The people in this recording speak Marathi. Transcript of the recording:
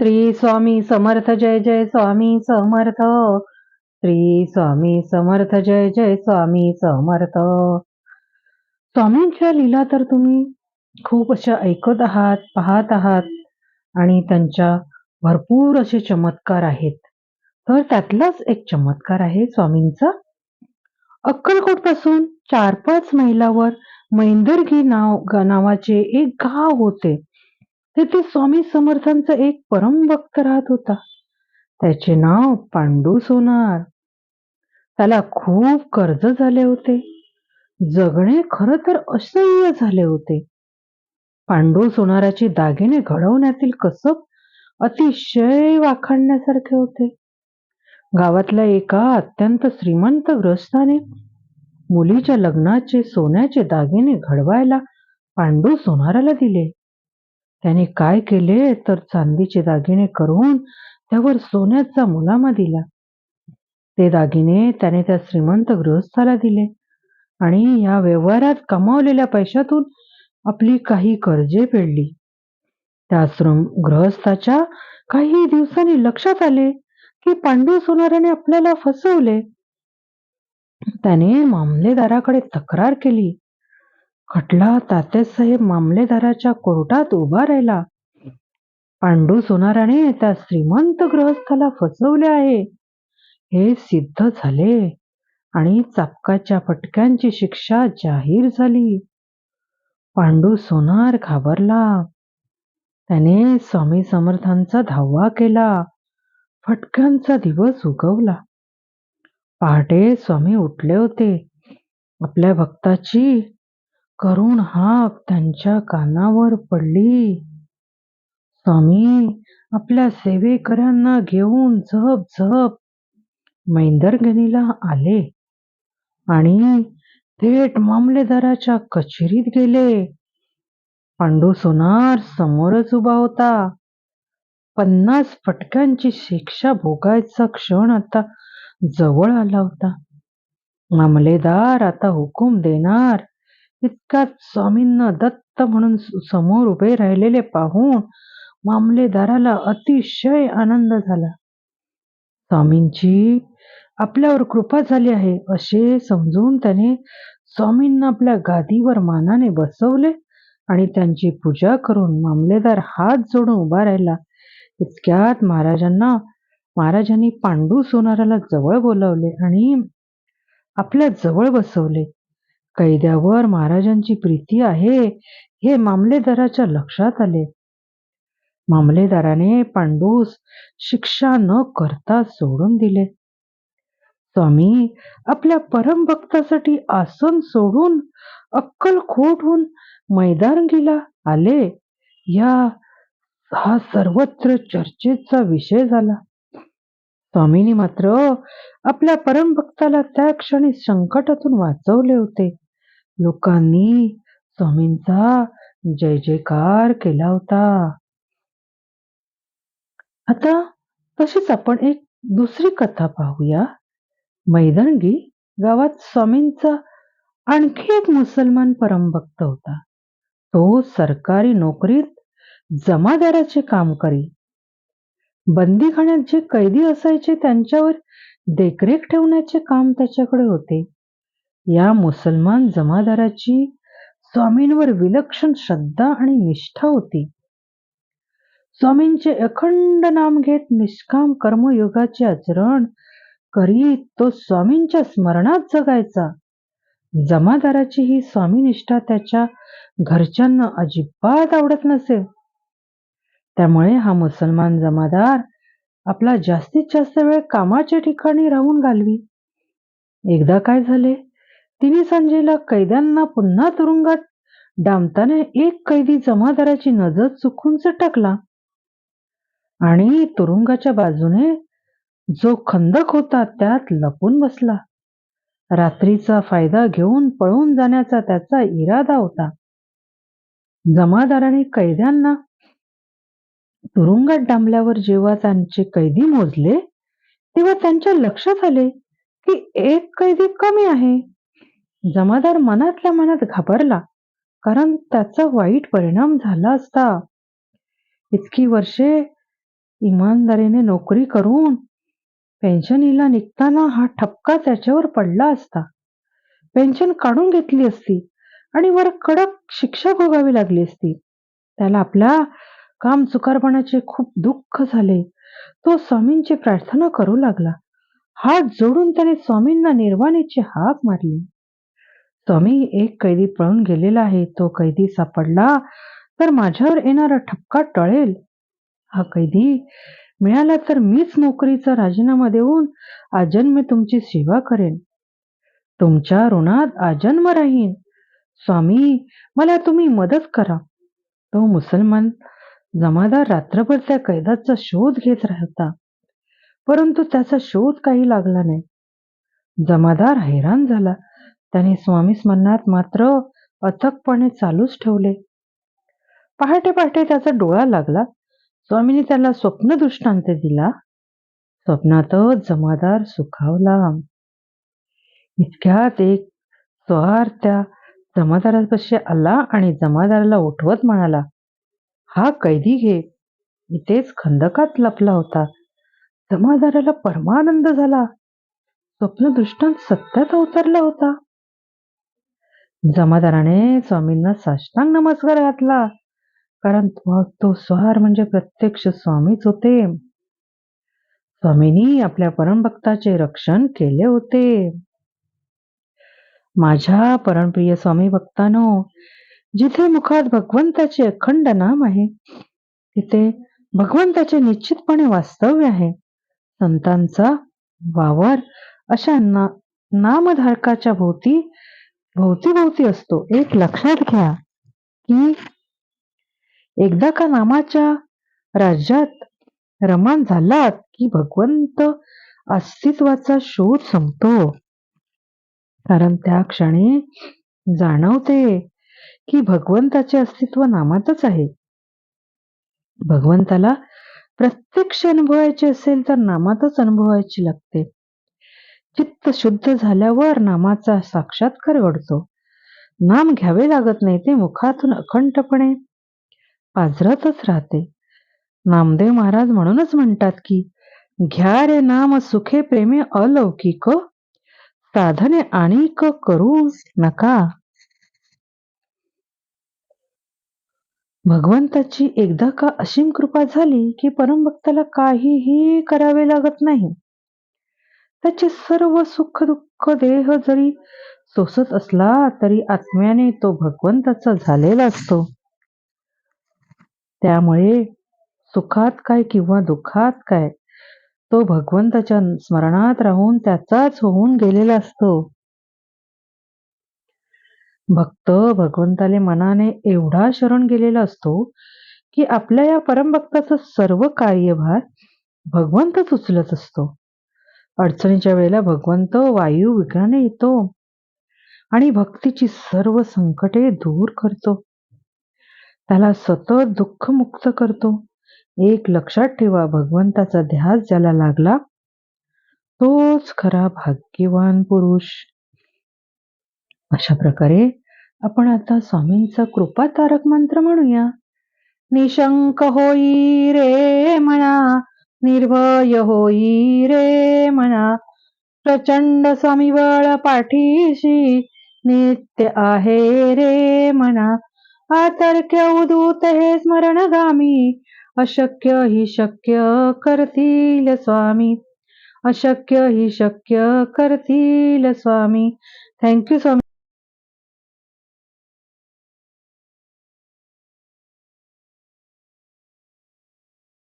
श्री स्वामी समर्थ जय जय स्वामी समर्थ. श्री स्वामी समर्थ जय जय स्वामी समर्थ. स्वामींच्या लीला तर तुम्ही खूप अशा ऐकत आहात पाहत आहात आणि त्यांच्या भरपूर असे चमत्कार आहेत. तर त्यातलाच एक चमत्कार आहे स्वामींचा. अक्कलकोटपासून चार पाच मैलावर मैंदरगी नाव नावाचे एक गाव होते. तेथे स्वामी समर्थांचा एक परम भक्त राहत होता. त्याचे नाव पांडू सोनार. त्याला खूप कर्ज झाले होते. जगणे खर तर असह्य झाले होते. पांडू सोनाराची दागिने घडवण्यातील कसब अतिशय वाखाणण्यासारखे होते. गावातल्या एका अत्यंत श्रीमंत ग्रस्ताने मुलीच्या लग्नाचे सोन्याचे दागिने घडवायला पांडू सोनाराला दिले. त्याने काय केले तर चांदीचे दागिने करून त्यावर सोन्याचा मुलामा दिला. ते दागिने त्याने त्या श्रीमंत गृहस्थाला दिले आणि या व्यवहारात कमावलेल्या पैशातून आपली काही कर्जे फेडली. त्या श्रम गृहस्थाच्या काही दिवसांनी लक्षात आले की पांडू सोनाराने आपल्याला फसवले. त्याने मामलेदाराकडे तक्रार केली. खटला तात्यासाहेब मामलेदाराच्या कोर्टात उभा राहिला. पांडू सोनाराने त्या श्रीमंत गृहस्थाला फसवले आहे. हे सिद्ध झाले आणि चापकाच्या फटक्यांची शिक्षा जाहीर झाली. पांडू सोनार घाबरला. त्याने स्वामी समर्थांचा धावा केला. फटक्यांचा दिवस उगवला. पहाटे स्वामी उठले होते. आपल्या भक्ताची करुण हाक त्यांच्या कानावर पडली. स्वामी आपल्या सेवेकऱ्यांना घेऊन झप झप. मैंदरगणीला आले आणि थेट मामलेदाराच्या कचेरीत गेले. पांडू सोनार समोरच उभा होता. पन्नास फटक्यांची शिक्षा भोगायचा क्षण आता जवळ आला होता. मामलेदार आता हुकूम देणार. इतक्यात स्वामींना दत्त म्हणून समोर उभे राहिलेले पाहून मामलेदाराला अतिशय आनंद झाला. स्वामींची आपल्यावर कृपा झाली आहे असे समजून त्याने स्वामींना आपल्या गादीवर मानाने बसवले आणि त्यांची पूजा करून मामलेदार हात जोडून उभा राहिला. इतक्यात महाराजांना महाराजांनी पांडू सोनाराला जवळ बोलावले आणि आपल्या जवळ बसवले. कैद्यावर महाराजांची प्रीती आहे हे मामलेदाराच्या लक्षात आले. मामलेदाराने पांडूस शिक्षा न करता सोडून दिले. स्वामी आपल्या परमभक्तासाठी आसन सोडून अक्कलकोटहून मैदानगीला आले या हा सर्वत्र चर्चेचा विषय झाला. स्वामींनी मात्र आपल्या परमभक्ताला त्या क्षणी संकटातून वाचवले होते. लोकांनी स्वामींचा जय जयकार केला होता. आता तशीच आपण एक दुसरी कथा पाहूया. मैदंगी गावात स्वामींचा आणखी एक मुसलमान परमभक्त होता. तो सरकारी नोकरीत जमादाराचे काम करी. बंदीखान्यात जे कैदी असायचे त्यांच्यावर देखरेख ठेवण्याचे काम त्याच्याकडे होते. या मुसलमान जमादाराची स्वामींवर विलक्षण श्रद्धा आणि निष्ठा होती. स्वामींचे अखंड नाम घेत निष्काम कर्मयोगाचे आचरण करीत तो स्वामींच्या स्मरणात जगायचा. जमादाराची ही स्वामीनिष्ठा त्याच्या घरच्यांना अजिबात आवडत नसे. त्यामुळे हा मुसलमान जमादार आपला जास्तीत जास्त वेळ कामाच्या ठिकाणी राहून घालवी. एकदा काय झाले? तिने संजयला कैद्यांना पुन्हा तुरुंगात डांबताना एक कैदी जमादाराची नजर चुकून चटकला आणि तुरुंगाच्या बाजूने जो खंदक होता त्यात लपून बसला. रात्रीचा फायदा घेऊन पळून जाण्याचा त्याचा इरादा होता. जमादाराने कैद्यांना तुरुंगात डांबल्यावर जेव्हा त्यांचे कैदी मोजले तेव्हा त्यांच्या लक्षात आले की एक कैदी कमी आहे. जमादार मनातल्या मनात घाबरला कारण त्याचा वाईट परिणाम झाला असता. इतकी वर्षे इमानदारीने नोकरी करून पेन्शनीला निघताना हा ठपका त्याच्यावर पडला असता. पेन्शन काढून घेतली असती आणि वर कडक शिक्षा भोगावी लागली असती. त्याला आपल्या काम चुकारपणाचे खूप दुःख झाले. तो स्वामींची प्रार्थना करू लागला. हात जोडून त्याने स्वामींना निर्वाणीची हाक मारली. स्वामी एक कैदी पळून गेलेला आहे. तो कैदी सापडला तर माझ्यावर येणारा ठपका टळेल. हा कैदी मिळाला तर मीच नोकरीचा राजीनामा देऊन आजन्म तुमची सेवा करेन. तुमच्या ऋणात आजन्म राहीन. स्वामी मला तुम्ही मदत करा. तो मुसलमान जमादार रात्रभर त्या कैदाचा शोध घेत राहता. परंतु त्याचा शोध काही लागला नाही. जमादार हैराण झाला. त्याने स्वामी स्मरणात मात्र अथकपणे चालूच ठेवले. पहाटे पहाटे त्याचा डोळा लागला. स्वामीने त्याला स्वप्न दृष्टांत दिला. स्वप्नातच जमादार सुखावला. इतक्यात एक स्वार त्या जमादारापाशी आला आणि जमादाराला उठवत म्हणाला हा कैदी घे. इथेच खंदकात लपला होता. जमादाराला परमानंद झाला. स्वप्न दृष्टांत सत्यात अवतरला होता. जमादाराने स्वामींना साष्टांग नमस्कार घातला. कारण तो स्वार म्हणजे प्रत्यक्ष स्वामीच होते. स्वामींनी आपल्या परमभक्ताचे रक्षण केले होते. माझ्या परमप्रिय स्वामी भक्तानो जिथे मुखात भगवंताचे अखंड नाम आहे तिथे भगवंताचे निश्चितपणे वास्तव्य आहे. संतांचा वावर अशा ना नामधारकाच्या भोवती भोवती भोवती असतो. एक लक्षात घ्या की एकदा का नामाच्या राज्यात रमान झालात की भगवंत अस्तित्वाचा शोध संपतो. कारण त्या क्षणी जाणवते की भगवंताचे अस्तित्व नामातच आहे. भगवंताला प्रत्यक्ष अनुभवायचे असेल तर नामातच अनुभवायची लागते. चित्त शुद्ध झाल्यावर नामाचा साक्षात्कार घडतो. नाम घ्यावे लागत नाही ते मुखातून अखंडपणे पाझरतच राहते. नामदेव महाराज म्हणूनच म्हणतात की घ्या रे नाम सुखे प्रेमे अलौकिक साधने आणि करू नका. भगवंताची एकदा का असीम कृपा झाली की परमभक्ताला काहीही करावे लागत नाही. त्याचे सर्व सुख दुःख देह जरी सोसत असला तरी आत्म्याने तो भगवंताचा झालेला असतो. त्यामुळे सुखात काय किंवा दुःखात काय तो भगवंताच्या स्मरणात राहून त्याचाच होऊन गेलेला असतो. भक्त भगवंताले मनाने एवढा शरण गेलेला असतो की आपल्या या परमभक्ताचा सर्व कार्यभार भगवंतच उचलत असतो. अडचणीच्या वेळेला भगवंत वायू विघ्नाने येतो आणि भक्तीची सर्व संकटे दूर करतो. त्याला सतत दुःख मुक्त करतो. एक लक्षात ठेवा भगवंताचा ध्यास ज्याला लागला तोच खरा भाग्यवान पुरुष. अशा प्रकारे आपण आता स्वामींचा कृपा तारक मंत्र म्हणूया. निशंक होई रे म्हणा निर्भय होई रे म्हणा प्रचंड स्वामीबळ पाठीशी नित्य आहे रे म्हणा आतर्क्य उदूत हे स्मरणगामी. अशक्य ही शक्य करतील स्वामी. अशक्य ही शक्य करतील स्वामी. थँक्यू स्वामी.